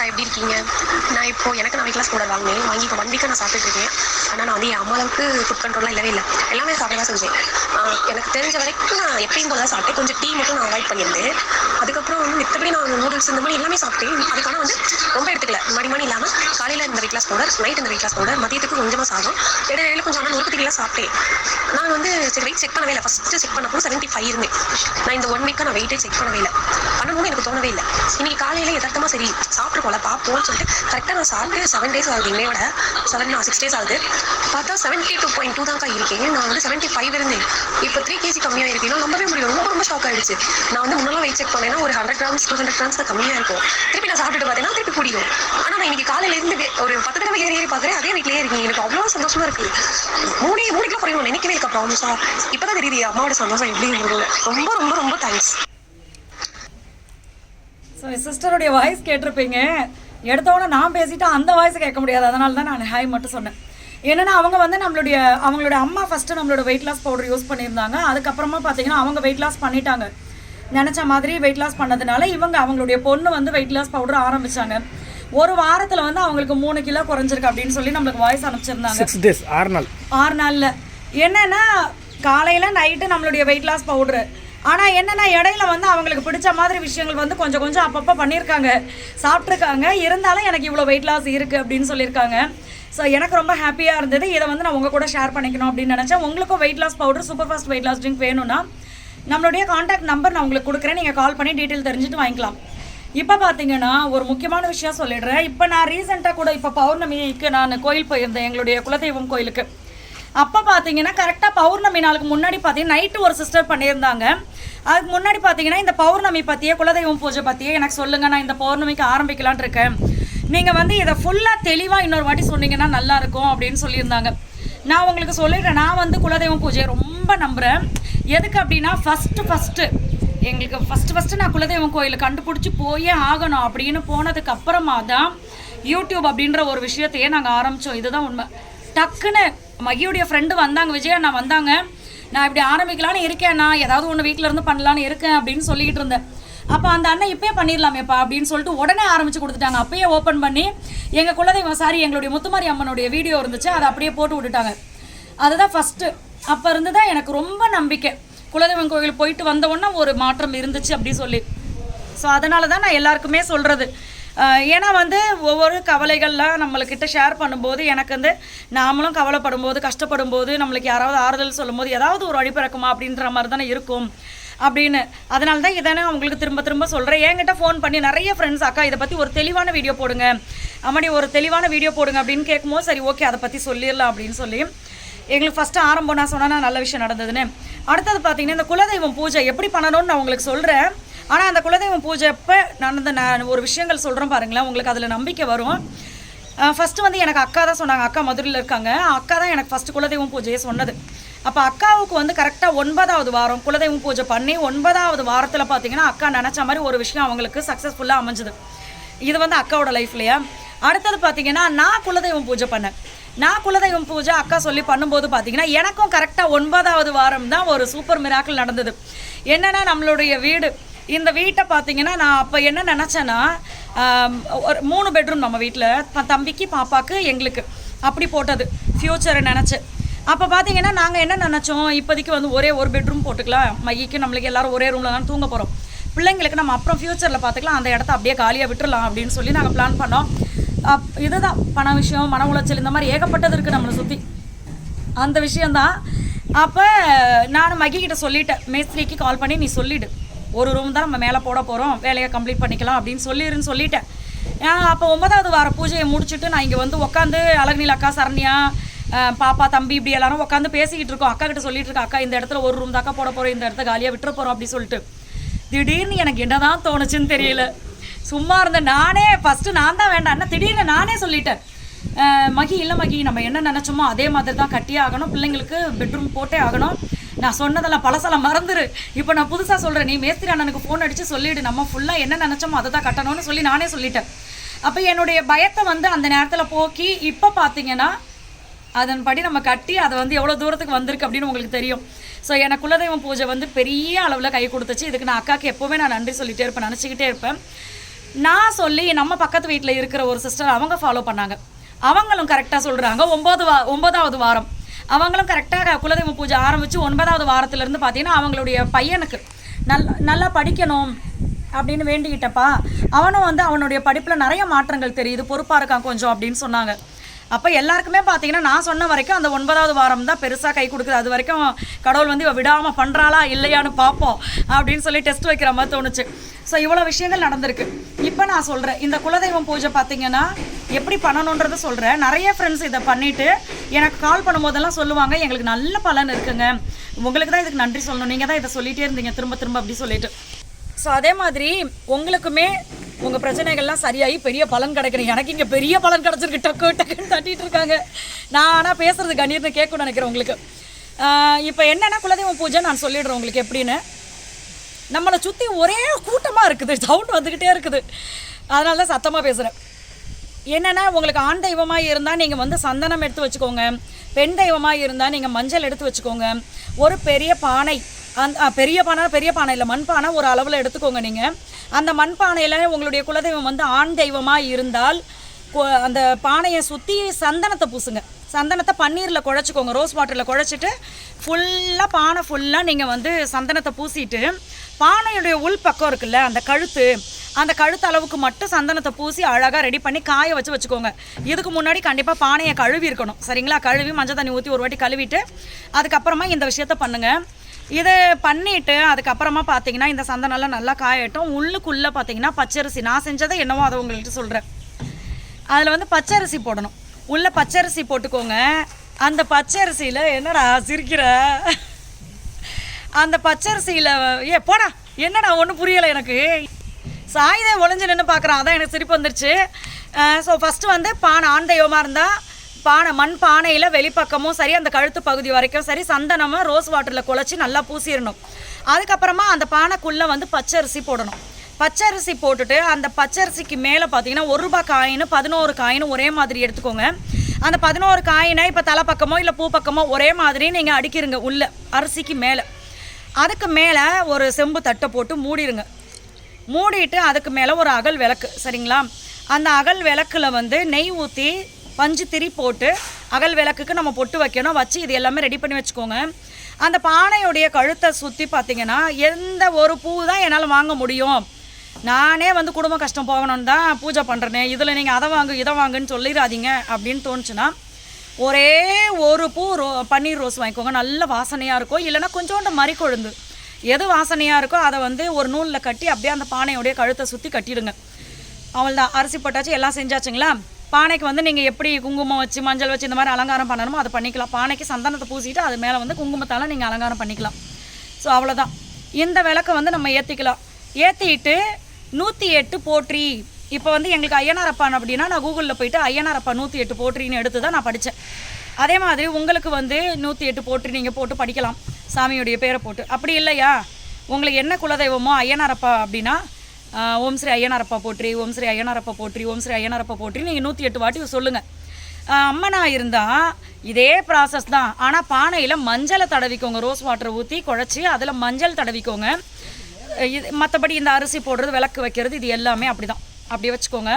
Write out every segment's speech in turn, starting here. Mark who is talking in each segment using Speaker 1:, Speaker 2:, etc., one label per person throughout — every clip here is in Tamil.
Speaker 1: அக்கா எப்படி இருக்கீங்க? நான் இப்போ எனக்கு நான் வெயிட் லாஸ் பவுடர் வாங்கினேன். வாங்கி இப்போ ஒன் வீக்காக நான் சாப்பிட்டுட்டு இருக்கேன். ஆனால் நான் வந்து என் அம்மா அளவுக்கு ஃபுட் கண்ட்ரோல்லாம் இல்லவே இல்லை. எல்லாமே சாப்பிட தான் செஞ்சேன். எனக்கு தெரிஞ்ச வரைக்கும் நான் எப்பயும் போல தான் சாப்பிட்டேன். கொஞ்சம் டீ மட்டும் நான் அவாய்ட் பண்ணியிருந்தேன் அதுக்கப்புறம் வந்து மித்தபடி நான் நூடுல்ஸ் இந்த மாதிரி எல்லாமே சாப்பிட்டேன். அதுக்கான வந்து ரொம்ப எடுத்துக்கல. மணி மணி இல்லாமல் காலையில் இந்த வெயிட் லாஸ் பவுடர் நைட் இந்த வெயிட் லாஸ் பவுடர் மதியத்துக்கு கொஞ்சமாக சாதம். இடையில கொஞ்சம் ஆனால் நூறு சாப்பிட்டேன். நான் வந்து சரி வெயிட் செக் பண்ணவே இல்லை. ஃபஸ்ட்டு செக் பண்ணப்போ செவன்ட்டி ஃபைவ் இருந்தேன். நான் இந்த ஒன் வீக்காக நான் வெயிட்டே செக் பண்ணவே இல்லை. பண்ணணும்னு எனக்கு தோணவே இல்லை. இன்னைக்கு காலையில் எதார்த்தமாக சரி சாப்பிட்ருக்கோம் போல பார்ப்போம்னு சொல்லிட்டு கரெக்டாக நான் சாப்பிட்டு செவன் டேஸ் ஆகுது இன்னையோட செவன் சிக்ஸ் டேஸ் ஆகுது. பார்த்தா செவன்ட்டி டூ பாயிண்ட் டூ தான்க்கா இருக்கேன் நான் வந்து செவன்ட்டி ஃபைவ் இருந்தேன். இப்போ த்ரீ கேஜி கம்மியாக இருக்கேன் ரொம்பவே நம்பவே முடியும் ரொம்ப ரொம்ப ஷாக் ஆயிடுச்சு. நான் வந்து முன்னெல்லாம் வெயிட் செக் பண்ணேன்னா ஒரு hundred grams two hundred grams தான் கம்மியாக இருக்கும். திருப்பி நான் சாப்பிட்டுட்டு பார்த்தேன்னா திருப்பி கூடியும் ஆனால் நான் இன்னைக்கு காலையில இருந்து ஒரு பத்து தடவை ஏறி ஏறி பார்க்குறேன். அதே வீட்லயே இருக்கீங்க. எனக்கு அவ்வளோ சந்தோஷமா இருக்கு. மூணு மூணு கிலோ குறையும் நினைக்கவே இருக்க ப்ராமிஸா இப்போதான் தெரியுது அம்மாவோட சந்தோஷம் எப்படி ரொம்ப ரொம்ப ரொம்ப தேங்க்ஸ்
Speaker 2: ஸோ என் சிஸ்டருடைய வாய்ஸ் கேட்டிருப்பீங்க. எடுத்தோடனே நான் பேசிட்டு அந்த வாய்ஸ் கேட்க முடியாது. அதனால தான் நான் ஹாய் மட்டும் சொன்னேன். என்னன்னா அவங்க வந்து நம்மளுடைய அவங்களுடைய அம்மா ஃபஸ்ட்டு நம்மளோட வெயிட் லாஸ் பவுடர் யூஸ் பண்ணியிருந்தாங்க. அதுக்கப்புறமா பார்த்தீங்கன்னா அவங்க வெயிட் லாஸ் பண்ணிட்டாங்க. நினச்ச மாதிரி வெயிட் லாஸ் பண்ணதுனால இவங்க அவங்களுடைய பொண்ணு வந்து வெயிட் லாஸ் பவுடர் ஆரம்பிச்சாங்க. ஒரு வாரத்தில் வந்து அவங்களுக்கு மூணு கிலோ குறைஞ்சிருக்கு அப்படின்னு சொல்லி நம்மளுக்கு வாய்ஸ் அனுப்பிச்சிருந்தாங்க.
Speaker 3: சிக்ஸ் டேஸ் ஆறு நாள்.
Speaker 2: ஆறு நாளில். என்னன்னா காலையில் நைட்டு நம்மளுடைய வெயிட் லாஸ் பவுட்ரு ஆனால் என்னென்னா இடையில வந்து அவங்களுக்கு பிடிச்ச மாதிரி விஷயங்கள் வந்து கொஞ்சம் கொஞ்சம் அப்பப்போ பண்ணியிருக்காங்க. சாப்பிட்ருக்காங்க இருந்தாலும் எனக்கு இவ்வளோ வெயிட் லாஸ் இருக்குது அப்படின்னு சொல்லியிருக்காங்க. ஸோ எனக்கு ரொம்ப ஹாப்பியாக இருந்தது. இதை வந்து நான் உங்கள் கூட ஷேர் பண்ணிக்கணும் அப்படின்னு நினச்சேன். உங்களுக்கும் weight loss powder super fast weight loss drink வேணும்னா நம்மளுடைய காண்டாக்ட் நம்பர் நான் உங்களுக்கு கொடுக்குறேன். நீங்கள் கால் பண்ணி டீட்டெயில் தெரிஞ்சுட்டு வாங்கிக்கலாம். இப்போ பார்த்தீங்கன்னா ஒரு முக்கியமான விஷயம் சொல்லிடுறேன். இப்போ நான் ரீசெண்டாக கூட இப்போ பௌர்ணமிக்கு நான் கோயில் போயிருந்தேன் எங்களுடைய குலதெய்வம் கோயிலுக்கு. அப்போ பார்த்தீங்கன்னா கரெக்டாக பௌர்ணமி நாளுக்கு முன்னாடி பார்த்தீங்கன்னா நைட்டு ஒரு சிஸ்டர் பண்ணியிருந்தாங்க. அதுக்கு முன்னாடி பார்த்தீங்கன்னா இந்த பௌர்ணமி பற்றியே குலதெய்வம் பூஜை பற்றியே எனக்கு சொல்லுங்கள் நான் இந்த பௌர்ணமிக்கு ஆரம்பிக்கலான் இருக்கேன். நீங்கள் வந்து இதை ஃபுல்லாக தெளிவாக இன்னொரு வாட்டி சொன்னீங்கன்னா நல்லாயிருக்கும் அப்படின்னு சொல்லியிருந்தாங்க. நான் உங்களுக்கு சொல்லிடுறேன் நான் வந்து குலதெய்வம் பூஜையை ரொம்ப நம்புகிறேன் எதுக்கு அப்படின்னா ஃபஸ்ட்டு ஃபஸ்ட்டு எங்களுக்கு ஃபஸ்ட்டு ஃபஸ்ட்டு நான் குலதெய்வம் கோயிலில் கண்டுபிடிச்சி போயே ஆகணும் அப்படின்னு போனதுக்கு அப்புறமா தான் யூடியூப் அப்படின்ற ஒரு விஷயத்தையே நாங்கள் ஆரம்பித்தோம் இதுதான் உண்மை. டக்குன்னு மகியுடைய ஃப்ரெண்டு வந்தாங்க விஜயா நான் வந்தாங்க. நான் இப்படி ஆரம்பிக்கலான்னு இருக்கேன் நான் ஏதாவது ஒன்று வீட்டில் இருந்து பண்ணலான்னு இருக்கேன் அப்படின்னு சொல்லிக்கிட்டு இருந்தேன். அப்போ அந்த அண்ணன் இப்பயே பண்ணிடலாமேப்பா அப்படின்னு சொல்லிட்டு உடனே ஆரம்பிச்சு கொடுத்துட்டாங்க. அப்பயே ஓப்பன் பண்ணி எங்கள் குலதெய்வம் சாரி எங்களுடைய முத்துமாரி அம்மனுடைய வீடியோ இருந்துச்சு. அதை அப்படியே போட்டு விட்டுட்டாங்க. அதுதான் ஃபஸ்ட்டு அப்போ இருந்து தான் எனக்கு ரொம்ப நம்பிக்கை. குலதெய்வம் கோவில் போயிட்டு வந்த உடனே ஒரு மாற்றம் இருந்துச்சு அப்படி சொல்லி. ஸோ அதனால தான் நான் எல்லாருக்குமே சொல்கிறது ஏன்னா வந்து ஒவ்வொரு கவலைகள்லாம் நம்மளுக்கிட்ட ஷேர் பண்ணும்போது எனக்கு வந்து நாமளும் கவலைப்படும் போது கஷ்டப்படும் போது நம்மளுக்கு யாராவது ஆறுதல் சொல்லும்போது ஏதாவது ஒரு வழிபிறக்குமா அப்படின்ற மாதிரி தானே இருக்கும் அப்படின்னு. அதனால தான் இதை நான் உங்களுக்கு திரும்ப திரும்ப சொல்கிறேன் என்கிட்ட ஃபோன் பண்ணி நிறைய ஃப்ரெண்ட்ஸ் அக்கா இதை பற்றி ஒரு தெளிவான வீடியோ போடுங்க. அம்மாடி ஒரு தெளிவான வீடியோ போடுங்க அப்படின்னு கேட்கும்போது சரி ஓகே அதை பற்றி சொல்லிடலாம் அப்படின்னு சொல்லி எங்களுக்கு ஃபஸ்ட்டு ஆரம்பம் நான் சொன்னால் நல்ல விஷயம் நடந்ததுன்னு. அடுத்தது பார்த்தீங்கன்னா இந்த குலதெய்வம் பூஜை எப்படி பண்ணணும்னு நான் உங்களுக்கு சொல்கிறேன் ஆனால் அந்த குலதெய்வம் பூஜை அப்போ நடந்த நான் ஒரு விஷயங்கள் சொல்கிறேன் பாருங்களேன். உங்களுக்கு அதில் நம்பிக்கை வரும். ஃபஸ்ட்டு வந்து எனக்கு அக்கா தான் சொன்னாங்க. அக்கா மதுரையில் இருக்காங்க. அக்கா தான் எனக்கு ஃபஸ்ட்டு குலதெய்வம் பூஜையை சொன்னது. அப்போ அக்காவுக்கு வந்து கரெக்டாக ஒன்பதாவது வாரம் குலதெய்வம் பூஜை பண்ணி ஒன்பதாவது வாரத்தில் பார்த்தீங்கன்னா அக்கா நினச்ச மாதிரி ஒரு விஷயம் அவங்களுக்கு சக்ஸஸ்ஃபுல்லாக அமைஞ்சுது. இது வந்து அக்காவோட லைஃப்லையா அடுத்தது பார்த்தீங்கன்னா நான் குலதெய்வம் பூஜை பண்ணேன். நான் குலதெய்வம் பூஜை அக்கா சொல்லி பண்ணும்போது பார்த்தீங்கன்னா எனக்கும் கரெக்டாக ஒன்பதாவது வாரம் தான் ஒரு சூப்பர் மிராக்கள் நடந்தது. என்னென்னா நம்மளுடைய வீடு இந்த வீட்டை பார்த்தீங்கன்னா நான் அப்போ என்ன நினச்சேன்னா ஒரு மூணு பெட்ரூம் நம்ம வீட்டில் தம்பிக்கு பாப்பாக்கு எங்களுக்கு. அப்படி போட்டது. ஃப்யூச்சரை நினச்சி. அப்போ பார்த்தீங்கன்னா நாங்கள் என்ன நினச்சோம் இப்போதைக்கு வந்து ஒரே ஒரு பெட்ரூம் போட்டுக்கலாம். மைக்கு நம்மளுக்கு எல்லோரும் ஒரே ரூமில் தான் தூங்க போகிறோம் பிள்ளைங்களுக்கு நம்ம அப்புறம் ஃப்யூச்சரில் பார்த்துக்கலாம் அந்த இடத்த அப்படியே காலியாக விட்டுறலாம் அப்படின்னு சொல்லி நாங்கள் பிளான் பண்ணோம். அப் இதுதான் பண விஷயம் மன உளைச்சல் இந்த மாதிரி ஏகப்பட்டது இருக்குது நம்மளை சுற்றி அந்த விஷயந்தான் அப்போ நான் மகிக்கிட்ட சொல்லிட்டேன். மேஸ்திரிக்கு கால் பண்ணி நீ சொல்லிவிடு ஒரு ரூம் தான் நம்ம மேலே போட போகிறோம் வேலையை கம்ப்ளீட் பண்ணிக்கலாம் அப்படின்னு சொல்லிடுன்னு சொல்லிட்டேன். அப்போ ஒன்பதாவது வார பூஜையை முடிச்சுட்டு நான் இங்கே வந்து உட்காந்து அழகுநீல் அக்கா சரண்யா பாப்பா தம்பி இப்படி எல்லாரும் உட்காந்து பேசிக்கிட்டு இருக்கோம். அக்கா கிட்ட சொல்லிட்டு இருக்கேன் அக்கா இந்த இடத்துல ஒரு ரூம் தாக்கா போட போகிறோம் இந்த இடத்த காலியாக விட்டுற போகிறோம் அப்படின்னு சொல்லிட்டு. திடீர்னு எனக்கு என்னதான் தோணுச்சுன்னு தெரியல. சும்மா இருந்த நானே ஃபஸ்ட்டு நான் தான் வேண்டாம். திடீர்னு நானே சொல்லிட்டேன். மகி இல்லை மகி நம்ம என்ன நினச்சோமோ அதே மாதிரி தான் கட்டியே ஆகணும். பிள்ளைங்களுக்கு பெட்ரூம் போட்டே ஆகணும். நான் சொன்னதெல்லாம் பழசெல்லாம் மறந்துரு. இப்போ நான் புதுசாக சொல்கிறேன் நீ மேஸ்திரி அண்ணனுக்கு ஃபோன் அடித்து சொல்லிவிடு நம்ம ஃபுல்லாக என்ன நினச்சோமோ அதை தான் கட்டணும்னு சொல்லி நானே சொல்லிட்டேன். அப்போ என்னுடைய பயத்தை வந்து அந்த நேரத்தில் போக்கி இப்போ பார்த்தீங்கன்னா அதன்படி நம்ம கட்டி அதை வந்து எவ்வளோ தூரத்துக்கு வந்திருக்கு அப்படின்னு உங்களுக்கு தெரியும். ஸோ எனக்கு குலதெய்வம் பூஜை வந்து பெரிய அளவில் கை கொடுத்துச்சு. இதுக்கு நான் அக்காவுக்கு எப்போவுமே நான் நன்றி சொல்லிகிட்டே இருப்பேன் நினச்சிக்கிட்டே இருப்பேன். நான் சொல்லி நம்ம பக்கத்து வீட்டில் இருக்கிற ஒரு சிஸ்டர் அவங்க ஃபாலோ பண்ணாங்க. அவங்களும் கரெக்டாக சொல்கிறாங்க ஒம்பது வா ஒம்பதாவது வாரம். அவங்களும் கரெக்டாக குலதெய்வ பூஜை ஆரம்பித்து ஒன்பதாவது வாரத்துலேருந்து பார்த்தீங்கன்னா அவங்களுடைய பையனுக்கு நல் நல்லா படிக்கணும் அப்படின்னு வேண்டிக்கிட்டப்பா. அவனும் வந்து அவனுடைய படிப்பில் நிறைய மாற்றங்கள் தெரியுது. பொறுப்பாக இருக்கான் கொஞ்சம் அப்படின்னு சொன்னாங்க. அப்போ எல்லாருக்குமே பார்த்தீங்கன்னா நான் சொன்ன வரைக்கும் அந்த ஒன்பதாவது வாரம் தான் பெருசாக கை கொடுக்குது. அது வரைக்கும் கடவுள் வந்து இவ விடாமல் பண்ணுறாளா இல்லையான்னு பார்ப்போம் அப்படின்னு சொல்லி டெஸ்ட் வைக்கிற மாதிரி தோணுச்சு. ஸோ இவ்வளோ விஷயங்கள் நடந்திருக்கு. இப்போ நான் சொல்கிறேன் இந்த குலதெய்வம் பூஜை பார்த்தீங்கன்னா எப்படி பண்ணணுன்றதை சொல்கிறேன் நிறைய ஃப்ரெண்ட்ஸ் இதை பண்ணிவிட்டு எனக்கு கால் பண்ணும்போதெல்லாம் சொல்லுவாங்க எங்களுக்கு நல்ல பலன் இருக்குங்க. உங்களுக்கு தான் இதுக்கு நன்றி சொல்லணும். நீங்கள் தான் இதை சொல்லிகிட்டே இருந்தீங்க திரும்ப திரும்ப அப்படி சொல்லிட்டு. ஸோ அதே மாதிரி உங்களுக்குமே உங்கள் பிரச்சனைகள்லாம் சரியாகி பெரிய பலன் கிடைக்கணும். எனக்கு இங்கே பெரிய பலன் கிடச்சிருக்கு. டக்கு டக்குன்னு தட்டிட்டு இருக்காங்க. நான் ஆனால் பேசுகிறது கண்ணீர்னு கேட்கணும்னு நினைக்கிறேன் உங்களுக்கு. இப்போ என்னென்னா குலதெய்வம் பூஜை நான் சொல்லிடுறேன் உங்களுக்கு எப்படின்னு. நம்மளை சுற்றி ஒரே கூட்டமாக இருக்குது. சவுண்ட் வந்துக்கிட்டே இருக்குது. அதனால தான் சத்தமாக பேசுகிறேன் என்னென்னா உங்களுக்கு ஆண் தெய்வமாக இருந்தால் நீங்கள் வந்து சந்தனம் எடுத்து வச்சுக்கோங்க. பெண் தெய்வமாக இருந்தால் நீங்கள் மஞ்சள் எடுத்து வச்சுக்கோங்க. ஒரு பெரிய பானை அந்த பெரிய பானை பெரிய பானை இல்லை மண் பானை ஒரு அளவில் எடுத்துக்கோங்க நீங்கள் அந்த மண் பானையில் உங்களுடைய குலதெய்வம் வந்து ஆண் தெய்வமாக இருந்தால் அந்த பானையை சுற்றி சந்தனத்தை பூசுங்க. சந்தனத்தை பன்னீரில் குழச்சிக்கோங்க ரோஸ் வாட்டரில் குழச்சிட்டு ஃபுல்லாக பானை ஃபுல்லாக நீங்கள் வந்து சந்தனத்தை பூசிட்டு பானையுடைய உள் பக்கம் இருக்குல்ல அந்த கழுத்து அந்த கழுத்து அளவுக்கு மட்டும் சந்தனத்தை பூசி அழகாக ரெடி பண்ணி காய வச்சு வச்சுக்கோங்க. இதுக்கு முன்னாடி கண்டிப்பாக பானையை கழுவி இருக்கணும் சரிங்களா? கழுவி மஞ்சள் தண்ணி ஊற்றி ஒரு வாட்டி கழுவிட்டு அதுக்கப்புறமா இந்த விஷயத்த பண்ணுங்கள் இதை பண்ணிட்டு அதுக்கப்புறமா பார்த்தீங்கன்னா இந்த சந்தனம்லாம் நல்லா காயட்டும். உள்ளுக்குள்ளே பார்த்தீங்கன்னா பச்சரிசி. நான் செஞ்சதை என்னவோ அதை உங்கள்கிட்ட சொல்கிறேன் அதில் வந்து பச்சரிசி போடணும். உள்ளே பச்சரிசி போட்டுக்கோங்க. அந்த பச்சரிசியில் என்னடா சிரிக்கிற? அந்த பச்சரிசியில் ஏ போடா. என்னடா ஒன்றும் புரியலை எனக்கு. சாயுதே ஒளிஞ்சு நின்று பார்க்குறான். அதான் எனக்கு சிரிப்பு வந்துருச்சு. ஸோ ஃபஸ்ட்டு வந்து பானை ஆண் தெய்வமாக இருந்தால் பானை மண் பானையில் வெளிப்பக்கமும் சரி அந்த கழுத்து பகுதி வரைக்கும் சரி சந்தனமும் ரோஸ் வாட்டரில் குழச்சி நல்லா பூசிடணும். அதுக்கப்புறமா அந்த பானைக்குள்ளே வந்து பச்சரிசி போடணும். பச்சரிசி போட்டுட்டு அந்த பச்சரிசிக்கு மேலே பார்த்தீங்கன்னா ஒரு ரூபாய் காயின் பதினோரு காயின் ஒரே மாதிரி எடுத்துக்கோங்க. அந்த பதினோரு காயினை இப்போ தலை பக்கமோ இல்லை பூ பக்கமோ ஒரே மாதிரி நீங்கள் அடிக்கிருங்க உள்ளே அரிசிக்கு மேலே. அதுக்கு மேலே ஒரு செம்பு தட்டை போட்டு மூடிடுங்க மூடிட்டு அதுக்கு மேலே ஒரு அகல் விளக்கு சரிங்களா? அந்த அகல் விளக்கில் வந்து நெய் ஊற்றி பஞ்சு திரி போட்டு அகல் விளக்குக்கு நம்ம பொட்டு வைக்கணும். வச்சு இது எல்லாமே ரெடி பண்ணி வச்சுக்கோங்க. அந்த பானையுடைய கழுத்தை சுற்றி பார்த்தீங்கன்னா எந்த ஒரு பூ தான் என்னால் வாங்க முடியும். நானே வந்து குடும்ப கஷ்டம் போகணும்னு தான் பூஜை பண்ணுறேனே இதில் நீங்கள் அதை வாங்கு இதை வாங்குன்னு சொல்லிடாதீங்க அப்படின்னு தோணுச்சுன்னா ஒரே ஒரு பூ ரோ பன்னீர் ரோஸ் வாங்கிக்கோங்க. நல்ல வாசனையாக இருக்கும். இல்லைன்னா கொஞ்சோண்டு மறி கொழுந்து எது வாசனையாக இருக்கோ அதை வந்து ஒரு நூலில் கட்டி அப்படியே அந்த பானையோடைய கழுத்தை சுற்றி கட்டிடுங்க. அவள்தான். அரிசி போட்டாச்சு எல்லாம் செஞ்சாச்சுங்களா? பானைக்கு வந்து நீங்கள் எப்படி குங்குமம் வச்சு மஞ்சள் வச்சு இந்த மாதிரி அலங்காரம் பண்ணணுமோ அதை பண்ணிக்கலாம். பானைக்கு சந்தனத்தை பூசிட்டு அது மேலே வந்து குங்குமத்தால் நீங்கள் அலங்காரம் பண்ணிக்கலாம். ஸோ அவ்வளோதான் இந்த விளக்கை வந்து நம்ம ஏற்றிக்கலாம் ஏற்றிட்டு நூற்றி எட்டு போற்றி. இப்போ வந்து எங்களுக்கு ஐயனார் அப்பான் அப்படின்னா நான் கூகுளில் போயிட்டு ஐயனார் அப்பா நூற்றி எட்டு போற்றின்னு எடுத்து தான் நான் படித்தேன் அதே மாதிரி உங்களுக்கு வந்து நூற்றி எட்டு போற்றி நீங்கள் போட்டு படிக்கலாம். சாமியுடைய பேரை போட்டு. அப்படி இல்லையா? உங்களுக்கு என்ன குலதெய்வமோ ஐயனாரப்பா அப்படின்னா ஓம் ஸ்ரீ ஐயனாரப்பா போற்றி ஓம் ஸ்ரீ ஐயனாரப்பா போற்றி ஓம் ஸ்ரீ ஐயனாரப்பா போற்றி. நீங்கள் நூற்றி எட்டு வாட்டி சொல்லுங்கள் அம்மனா இருந்தால் இதே ப்ராசஸ் தான். ஆனால் பானையில் மஞ்சளை தடவிக்கோங்க. ரோஸ் வாட்டர் ஊற்றி குழச்சி அதில் மஞ்சள் தடவிக்கோங்க. இது மற்றபடி இந்த அரிசி போடுறது விளக்கு வைக்கிறது இது எல்லாமே அப்படி தான் அப்படி வச்சுக்கோங்க.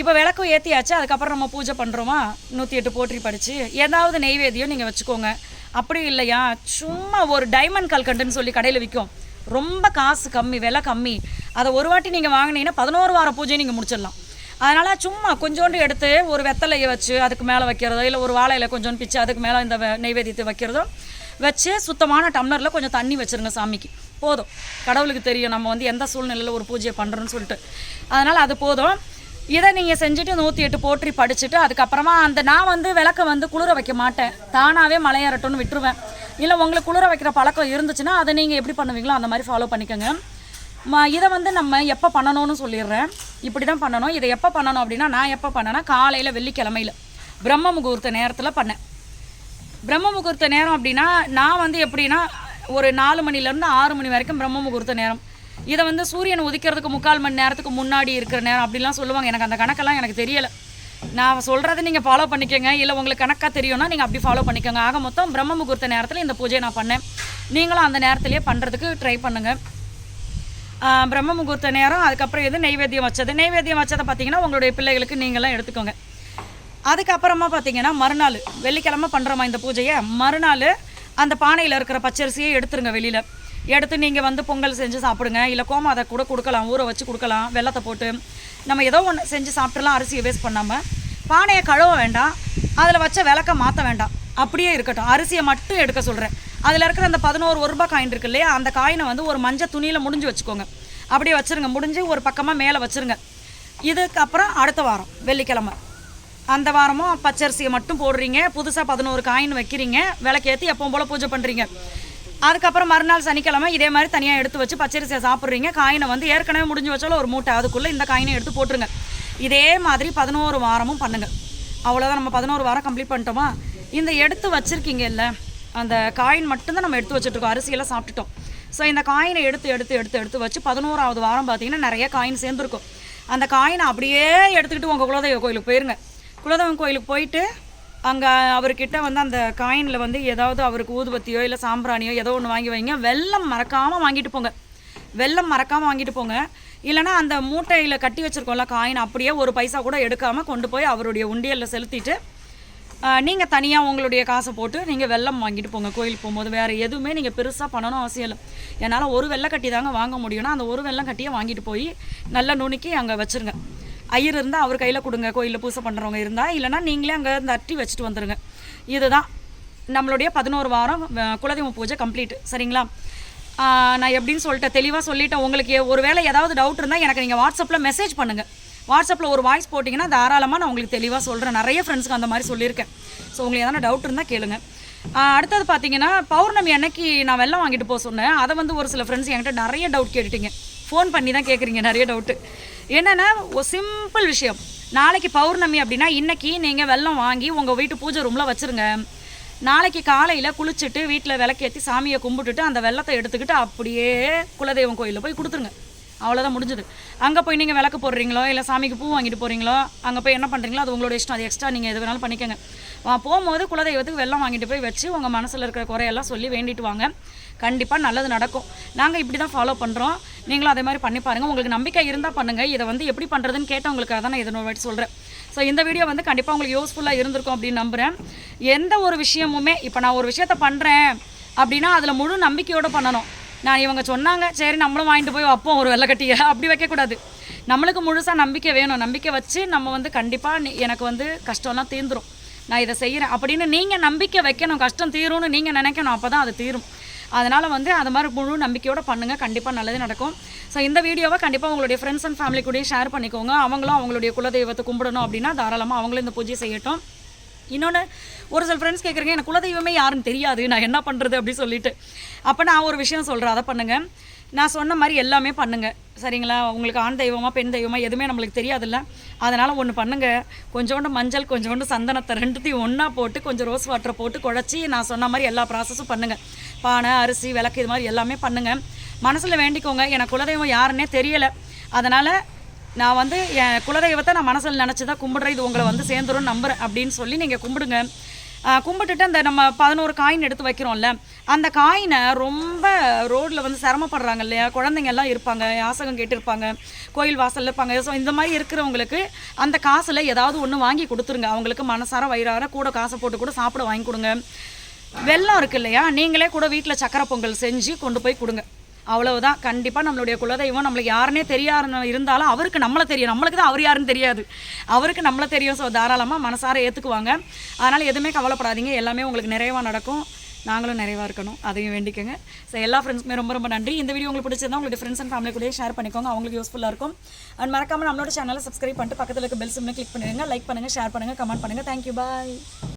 Speaker 2: இப்போ விளக்கு ஏற்றியாச்சு அதுக்கப்புறம் நம்ம பூஜை பண்ணுறோமா நூற்றி எட்டு போற்றி படித்து ஏதாவது நெய்வேதியம் நீங்கள் வச்சுக்கோங்க. அப்படி இல்லையா? சும்மா ஒரு டைமண்ட் கல்கண்டுன்னு சொல்லி கடையில் விற்கும் ரொம்ப காசு கம்மி விலை கம்மி. அதை ஒரு வாட்டி நீங்கள் வாங்கினீங்கன்னா பதினோரு வார பூஜையை நீங்கள் முடிச்சிடலாம். அதனால் சும்மா கொஞ்சோண்டு எடுத்து ஒரு வெத்தலையை வச்சு அதுக்கு மேலே வைக்கிறதோ இல்லை ஒரு வாழையில் கொஞ்சோண்டு பிச்சு அதுக்கு மேலே இந்த நெய்வேதியத்தை நெய்வேத்தியத்தை வைக்கிறதோ வச்சு சுத்தமான டம்ளரில் கொஞ்சம் தண்ணி வச்சுருங்க சாமிக்கு. போதும். கடவுளுக்கு தெரியும் நம்ம வந்து எந்த சூழ்நிலையில் ஒரு பூஜையை பண்ணுறோன்னு சொல்லிட்டு. அதனால் அது போதும். இதை நீங்கள் செஞ்சுட்டு நூற்றி எட்டு போற்றி படிச்சுட்டு அதுக்கப்புறமா அந்த நான் வந்து விளக்க வந்து குளிர வைக்க மாட்டேன். தானாகவே மலையேறட்டும்னு விட்டுருவேன். இல்லை உங்களுக்கு குளிர வைக்கிற பழக்கம் இருந்துச்சுன்னா அதை நீங்கள் எப்படி பண்ணுவீங்களோ அந்த மாதிரி ஃபாலோ பண்ணிக்கோங்க. ம இதை வந்து நம்ம எப்போ பண்ணணும்னு சொல்லிடுறேன். இப்படி தான் பண்ணணும். இதை எப்போ பண்ணணும் அப்படின்னா நான் எப்போ பண்ணேன்னா காலையில் வெள்ளிக்கிழமையில். பிரம்ம முகூர்த்த நேரத்தில் பண்ணேன். பிரம்ம முகூர்த்த நேரம் அப்படின்னா நான் வந்து எப்படின்னா ஒரு நாலு மணிலேருந்து ஆறு மணி வரைக்கும் பிரம்ம முகூர்த்த நேரம். இதை வந்து சூரியன் உதிக்கிறதுக்கு முக்கால் மணி நேரத்துக்கு முன்னாடி இருக்கிற நேரம் அப்படிலாம் சொல்லுவாங்க. எனக்கு அந்த கணக்கெல்லாம் எனக்கு தெரியலை. நான் சொல்கிறத நீங்கள் ஃபாலோ பண்ணிக்கோங்க. இல்லை உங்களுக்கு கணக்காக தெரியும்னா நீங்கள் அப்படி ஃபாலோ பண்ணிக்கோங்க. ஆக மொத்தம் பிரம்ம முகூர்த்த நேரத்தில் இந்த பூஜையை நான் பண்ணேன். நீங்களும் அந்த நேரத்திலேயே பண்ணுறதுக்கு ட்ரை பண்ணுங்கள் பிரம்ம முகூர்த்த நேரம் அதுக்கப்புறம் இது நெய்வேத்தியம் வச்சது? நெய்வேத்தியம் வச்சதை பார்த்தீங்கன்னா உங்களுடைய பிள்ளைகளுக்கு நீங்களாம் எடுத்துக்கோங்க. அதுக்கப்புறமா பார்த்தீங்கன்னா மறுநாள் வெள்ளிக்கிழமை பண்ணுறோமா இந்த பூஜையை? மறுநாள் அந்த பானையில் இருக்கிற பச்சரிசியை எடுத்துருங்க வெளியில். எடுத்து நீங்கள் வந்து பொங்கல் செஞ்சு சாப்பிடுங்க. இல்லை கோமாதை கூட கொடுக்கலாம் ஊற வச்சு கொடுக்கலாம் வெள்ளத்தை போட்டு. நம்ம ஏதோ ஒன்று செஞ்சு சாப்பிட்டுலாம் அரிசியை வேஸ்ட் பண்ணாமல் பானையை கழுவ வேண்டாம். அதில் வச்ச விளக்க மாற்ற வேண்டாம். அப்படியே இருக்கட்டும். அரிசியை மட்டும் எடுக்க சொல்கிறேன் அதில் இருக்கிற அந்த பதினோரு ஒரு ரூபாய் காயின் இருக்கு இல்லையா? அந்த காயினை வந்து ஒரு மஞ்சள் துணியில் முடிஞ்சு வச்சுக்கோங்க. அப்படியே வச்சுருங்க. முடிஞ்சு ஒரு பக்கமாக மேலே வச்சுருங்க. இதுக்கப்புறம் அடுத்த வாரம் வெள்ளிக்கிழமை. அந்த வாரமும் பச்சரிசியை மட்டும் போடுறீங்க. புதுசாக பதினோரு காயின் வைக்கிறீங்க. விளக்கேற்றி எப்பவும் போல் பூஜை பண்ணுறீங்க அதுக்கப்புறம் மறுநாள் சனிக்கிழமை இதே மாதிரி தனியாக எடுத்து வச்சு பச்சரிசியை சாப்பிட்றீங்க. காயினை வந்து ஏற்கனவே முடிஞ்சு வச்சாலும் ஒரு மூட்டை அதுக்குள்ளே இந்த காயினை எடுத்து போட்டுருங்க. இதே மாதிரி பதினோரு வாரமும் பண்ணுங்கள் அவ்வளோதான் நம்ம பதினோரு வாரம் கம்ப்ளீட் பண்ணிட்டோமா? இந்த எடுத்து வச்சுருக்கீங்க இல்லை அந்த காயின் மட்டும்தான் நம்ம எடுத்து வச்சுட்ருக்கோம் அரிசியெல்லாம் சாப்பிட்டுட்டோம். ஸோ இந்த காயினை எடுத்து எடுத்து எடுத்து எடுத்து வச்சு பதினோராவது வாரம் பார்த்தீங்கன்னா நிறைய காயின் சேர்ந்துருக்கும். அந்த காயினை அப்படியே எடுத்துக்கிட்டு உங்கள் குலதெய்வ கோயிலுக்கு போயிருங்க. குலதெய்வம் கோயிலுக்கு போயிட்டு அங்கே அவர்கிட்ட வந்து அந்த காயினில் வந்து ஏதாவது அவருக்கு ஊதுபத்தியோ இல்லை சாம்பிராணியோ ஏதோ ஒன்று வாங்கி வைங்க. வெல்லம் மறக்காமல் வாங்கிட்டு போங்க. வெள்ளம் மறக்காமல் வாங்கிட்டு போங்க. இல்லைனா அந்த மூட்டையில் கட்டி வச்சுருக்கோம்ல காயின் அப்படியே ஒரு பைசா கூட எடுக்காமல் கொண்டு போய் அவருடைய உண்டியலில் செலுத்திட்டு நீங்கள் தனியாக உங்களுடைய காசை போட்டு நீங்கள் வெள்ளம் வாங்கிட்டு போங்க. கோயிலுக்கு போகும்போது வேறு எதுவுமே நீங்கள் பெருசாக பண்ணணும் அவசியம் இல்லை. என்னால் ஒரு வெள்ளை கட்டி தாங்க வாங்க முடியும்னா அந்த ஒரு வெள்ளம் கட்டியை வாங்கிட்டு போய் நல்லா நுணுக்கி அங்கே வச்சுருங்க. ஐயர் இருந்தால் அவர் கையில் கொடுங்க கோயிலில் பூசை பண்ணுறவங்க இருந்தால் இல்லைனா நீங்களே அங்கே இந்த அட்டி வச்சுட்டு வந்துடுங்க இதுதான் நம்மளுடைய பதினோரு வாரம் குலதெய்வ பூஜை கம்ப்ளீட் சரிங்களா? நான் எப்படின்னு சொல்லிட்டேன். தெளிவாக சொல்லிட்டேன். உங்களுக்கு ஒரு வேளை ஏதாவது டவுட் இருந்தால் எனக்கு நீங்கள் வாட்ஸ்அப்பில் மெசேஜ் பண்ணுங்கள் வாட்ஸ்அப்பில் ஒரு வாய்ஸ் போட்டிங்கன்னா தாராளமாக நான் உங்களுக்கு தெளிவாக சொல்கிறேன் நிறைய ஃப்ரெண்ட்ஸ்க்கு அந்த மாதிரி சொல்லியிருக்கேன். ஸோ உங்களுக்கு எதனா டவுட் இருந்தால் கேளுங்க. அடுத்தது பார்த்தீங்கன்னா பௌர்ணமி அன்னைக்கு நான் வெள்ளம் வாங்கிட்டு போக சொன்னேன். அதை வந்து ஒரு சில ஃப்ரெண்ட்ஸ் என்கிட்ட நிறைய டவுட் கேட்டுட்டீங்க. ஃபோன் பண்ணி தான் கேட்குறீங்க நிறைய டவுட்டு என்னென்னா ஒரு சிம்பிள் விஷயம். நாளைக்கு பௌர்ணமி அப்படின்னா இன்னைக்கு நீங்கள் வெள்ளம் வாங்கி உங்கள் வீட்டு பூஜை ரூமில் வச்சுருங்க. நாளைக்கு காலையில் குளிச்சுட்டு வீட்டில் விளக்கேற்றி சாமியை கும்பிட்டுட்டு அந்த வெள்ளத்தை எடுத்துக்கிட்டு அப்படியே குலதெய்வம் கோயிலில் போய் கொடுத்துருங்க. அவ்வளோதான் முடிஞ்சது. அங்கே போய் நீங்கள் விளக்கு போடுறீங்களோ இல்லை சாமிக்கு பூ வாங்கிட்டு போகிறீங்களோ அங்கே போய் என்ன பண்ணுறீங்களோ அது உங்களோட இஷ்டம். அது எக்ஸ்ட்ரா நீங்கள் எது வேணாலும் பண்ணிக்கோங்க. வா போகும்போது குலதெய்வத்துக்கு வெள்ளம் வாங்கிட்டு போய் வச்சு உங்கள் மனசில் இருக்கிற குறையெல்லாம் சொல்லி வேண்டிட்டு வாங்க. கண்டிப்பாக நல்லது நடக்கும். நாங்கள் இப்படி தான் ஃபாலோ பண்ணுறோம் நீங்களும் அதே மாதிரி பண்ணி பாருங்கள் உங்களுக்கு நம்பிக்கை இருந்தால் பண்ணுங்கள் இதை வந்து எப்படி பண்ணுறதுன்னு கேட்டவங்களுக்காக தான் நான் இதனோட வாட்டி சொல்கிறேன் ஸோ இந்த வீடியோ வந்து கண்டிப்பாக உங்களுக்கு யூஸ்ஃபுல்லாக இருந்திருக்கும் அப்படின்னு நம்புகிறேன் எந்த ஒரு விஷயமுமே இப்போ நான் ஒரு விஷயத்த பண்ணுறேன் அப்படின்னா அதில் முழு நம்பிக்கையோடு பண்ணணும். நான் இவங்க சொன்னாங்க சரி நம்மளும் வாங்கிட்டு போய் வைப்போம் ஒரு வெள்ளைக்கட்டியை அப்படி வைக்கக்கூடாது. நம்மளுக்கு முழுசாக நம்பிக்கை வேணும். நம்பிக்கை வச்சு நம்ம வந்து கண்டிப்பாக எனக்கு வந்து கஷ்டம்லாம் தீர்ந்துடும் நான் இதை செய்கிறேன் அப்படின்னு நீங்கள் நம்பிக்கை வைக்கணும். கஷ்டம் தீரும்னு நீங்கள் நினைக்கணும். அப்போ தான் அது தீரும். அதனால் வந்து அது மாதிரி முழு நம்பிக்கையோடு பண்ணுங்கள் கண்டிப்பாக நல்லது நடக்கும். ஸோ இந்த வீடியோவை கண்டிப்பாக உங்களுடைய ஃப்ரெண்ட்ஸ் அண்ட் ஃபேமிலி கூடயும் ஷேர் பண்ணிக்கோங்க. அவங்களும் அவங்களுடைய குலதெய்வத்தை கும்பிடணும் அப்படின்னா தாராளமாக அவங்களும் இந்த பூஜை செய்யட்டும். இன்னொன்று ஒரு சில ஃப்ரெண்ட்ஸ் கேட்குறீங்க எனக்கு குலதெய்வமே யாருன்னு தெரியாது. நான் என்ன பண்ணுறது அப்படின்னு சொல்லிட்டு. அப்போ நான் ஒரு விஷயம் சொல்கிறேன் அதை பண்ணுங்கள் நான் சொன்ன மாதிரி எல்லாமே பண்ணுங்கள் சரிங்களா? உங்களுக்கு ஆண் தெய்வமா பெண் தெய்வமா எதுவுமே நம்மளுக்கு தெரியாதுல்ல. அதனால் ஒன்று பண்ணுங்கள் கொஞ்சோண்டு மஞ்சள் கொஞ்சோண்டு சந்தனத்தை ரெண்டுத்தையும் ஒன்றா போட்டு கொஞ்சம் ரோஸ் வாட்டரை போட்டு குழச்சி நான் சொன்ன மாதிரி எல்லா ப்ராசஸும் பண்ணுங்கள் பானை அரிசி விளக்கு இது மாதிரி எல்லாமே பண்ணுங்கள் மனசில் வேண்டிக்கோங்க. எனக்கு குலதெய்வம் யாருன்னே தெரியலை. அதனால் நான் வந்து என் குலதெய்வத்தை நான் மனசில் நினச்சி தான் கும்பிட்றேன். இது உங்களை வந்து சேர்ந்துரும் நம்புறேன் அப்படின்னு சொல்லி நீங்கள் கும்பிடுங்க. கும்பிட்டுட்டு அந்த நம்ம பதினோரு காயின் எடுத்து வைக்கிறோம்ல அந்த காயினை ரொம்ப ரோட்டில் வந்து சிரமப்படுறாங்க இல்லையா? குழந்தைங்க எல்லாம் இருப்பாங்க யாசகம் கேட்டிருப்பாங்க கோயில் வாசலில் இருப்பாங்க. ஸோ இந்த மாதிரி இருக்கிறவங்களுக்கு அந்த காசில் ஏதாவது ஒன்று வாங்கி கொடுத்துருங்க. அவங்களுக்கு மனசார வயிறார கூட காசை போட்டு கூட சாப்பிட வாங்கி கொடுங்க. வெள்ளம் இருக்கு இல்லையா? நீங்களே கூட வீட்டில் சக்கரை பொங்கல் செஞ்சு கொண்டு போய் கொடுங்க. அவ்வளவுதான். கண்டிப்பாக நம்மளுடைய குலதெய்வம் நம்மளுக்கு யாருன்னே தெரியாத இருந்தாலும் அவருக்கு நம்மளை தெரியும். நம்மளுக்கு தான் அவர் யாருன்னு தெரியாது. அவருக்கு நம்மளை தெரியும். ஸோ தாராளமாக மனசார ஏற்றுக்குவாங்க அதனால் எதுவுமே கவலைப்படாதீங்க. எல்லாமே உங்களுக்கு நிறைவாக நடக்கும். நாங்களும் நிறைவாக இருக்கணும். அதையும் வேண்டிக்கோங்க. ஸோ எல்லா ஃப்ரெண்ட்ஸுமே ரொம்ப ரொம்ப நன்றி. இந்த வீடியோ உங்களுக்கு பிடிச்சிருந்தா உங்களுடைய ஃப்ரெண்ட்ஸ் அண்ட் ஃபேமிலி கூட ஷேர் பண்ணிக்கோங்க. அவங்களுக்கு யூஸ்ஃபுல்லாக இருக்கும். அண்ட் மறக்காமல் நம்மளோட சேனலை சப்ஸ்கிரைப் பண்ணிட்டு பக்கத்தில் இருக்க பெல் சிம்னு கிளிக் பண்ணிடுங்க. லைக் பண்ணுங்கள் ஷேர் பண்ணுங்கள் கமெண்ட் பண்ணுங்கள் தேங்க்யூ பாய்